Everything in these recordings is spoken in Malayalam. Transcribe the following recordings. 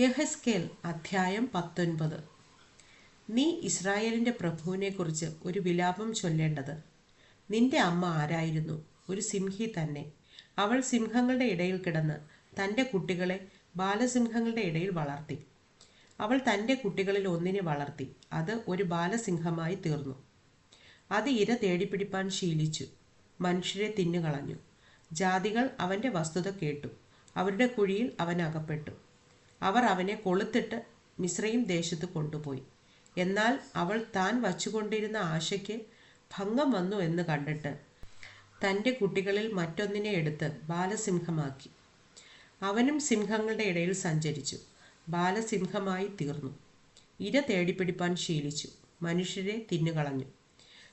യഹസ്കേൽ അധ്യായം പത്തൊൻപത്. നീ ഇസ്രായേലിന്റെ പ്രഭുവിനെക്കുറിച്ച് ഒരു വിലാപം ചൊല്ലേണ്ടത്. നിന്റെ അമ്മ ആരായിരുന്നു? ഒരു സിംഹി തന്നെ. അവൾ സിംഹങ്ങളുടെ ഇടയിൽ കിടന്ന് തന്റെ കുട്ടികളെ ബാലസിംഹങ്ങളുടെ ഇടയിൽ വളർത്തി. അവൾ തന്റെ കുട്ടികളിൽ ഒന്നിനെ വളർത്തി. അത് ഒരു ബാലസിംഹമായി തീർന്നു. അത് ഇര തേടിപ്പിടിപ്പാൻ ശീലിച്ചു. മനുഷ്യരെ തിന്നുകളഞ്ഞു. ജാതികൾ അവന്റെ വസ്തുത കേട്ടു. അവരുടെ കുഴിയിൽ അവൻ അകപ്പെട്ടു. അവർ അവനെ കൊളുത്തിട്ട് മിശ്രയും ദേശത്ത് കൊണ്ടുപോയി. എന്നാൽ അവൾ താൻ വച്ചുകൊണ്ടിരുന്ന ആശയ്ക്ക് ഭംഗം വന്നു എന്ന് കണ്ടിട്ട് തന്റെ കുട്ടികളിൽ മറ്റൊന്നിനെ എടുത്ത് ബാലസിംഹമാക്കി. അവനും സിംഹങ്ങളുടെ ഇടയിൽ സഞ്ചരിച്ചു. ബാലസിംഹമായി തീർന്നു. ഇര തേടിപ്പിടിപ്പാൻ ശീലിച്ചു. മനുഷ്യരെ തിന്നുകളഞ്ഞു.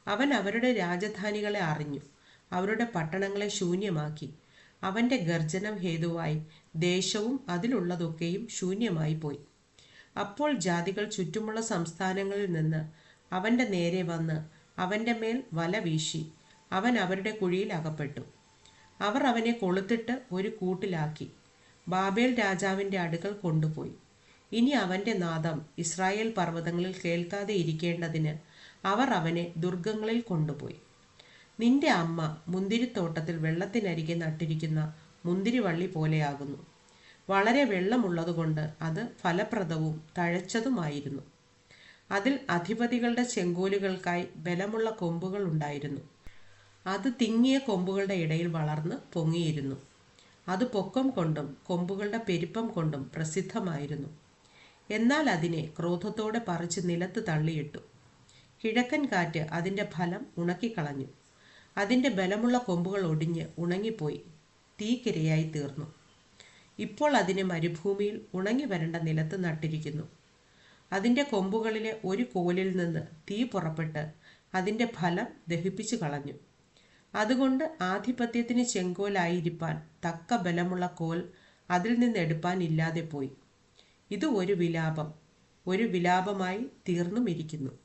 അവൻ അവരുടെ രാജധാനികളെ അറിഞ്ഞു. അവരുടെ പട്ടണങ്ങളെ ശൂന്യമാക്കി. അവന്റെ ഗർജനം ഹേതുവായി ദേശവും അതിലുള്ളതൊക്കെയും ശൂന്യമായി പോയി. അപ്പോൾ ജാതികൾ ചുറ്റുമുള്ള സംസ്ഥാനങ്ങളിൽ നിന്ന് അവന്റെ നേരെ വന്ന് അവന്റെ മേൽ വല വീശി അവൻ അവരുടെ കുഴിയിൽ അകപ്പെട്ടു. അവർ അവനെ കൊളുത്തിട്ട് ഒരു കൂട്ടിലാക്കി ബാബേൽ രാജാവിന്റെ അടുക്കൽ കൊണ്ടുപോയി. ഇനി അവന്റെ നാദം ഇസ്രായേൽ പർവതങ്ങളിൽ കേൾക്കാതെ ഇരിക്കേണ്ടതിന് അവർ അവനെ ദുർഗങ്ങളിൽ കൊണ്ടുപോയി. നിന്റെ അമ്മ മുന്തിരിത്തോട്ടത്തിൽ വെള്ളത്തിനരികെ നട്ടിരിക്കുന്ന മുന്തിരിവള്ളി പോലെയാകുന്നു. വളരെ വെള്ളമുള്ളതുകൊണ്ട് അത് ഫലപ്രദവും തഴച്ചതുമായിരുന്നു. അതിൽ അധിപതികളുടെ ചെങ്കോലുകൾക്കായി ബലമുള്ള കൊമ്പുകൾ ഉണ്ടായിരുന്നു. അത് തിങ്ങിയ കൊമ്പുകളുടെ ഇടയിൽ വളർന്ന് പൊങ്ങിയിരുന്നു. അത് പൊക്കം കൊണ്ടും കൊമ്പുകളുടെ പെരുപ്പം കൊണ്ടും പ്രസിദ്ധമായിരുന്നു. എന്നാൽ അതിനെ ക്രോധത്തോടെ പറിച്ച് നിലത്ത് തള്ളിയിട്ടു. കിഴക്കൻ കാറ്റ് അതിന്റെ ഫലം ഉണക്കിക്കളഞ്ഞു. അതിന്റെ ബലമുള്ള കൊമ്പുകൾ ഒടിഞ്ഞ് ഉണങ്ങിപ്പോയി. തീക്കിരയായി തീർന്നു. ഇപ്പോൾ അതിനെ മരുഭൂമിയിൽ ഉണങ്ങി വരേണ്ട നിലത്ത് നട്ടിരിക്കുന്നു. അതിന്റെ കൊമ്പുകളിലെ ഒരു കോലിൽ നിന്ന് തീ പുറപ്പെട്ട് അതിന്റെ ഫലം ദഹിപ്പിച്ചു കളഞ്ഞു. അതുകൊണ്ട് ആധിപത്യത്തിന് ചെങ്കോലായിരിക്കാൻ തക്ക ബലമുള്ള കോൽ അതിൽ നിന്ന് എടുപ്പാൻ ഇല്ലാതെ പോയി. ഇത് ഒരു വിലാപം. ഒരു വിലാപമായി തീർന്നുമിരിക്കുന്നു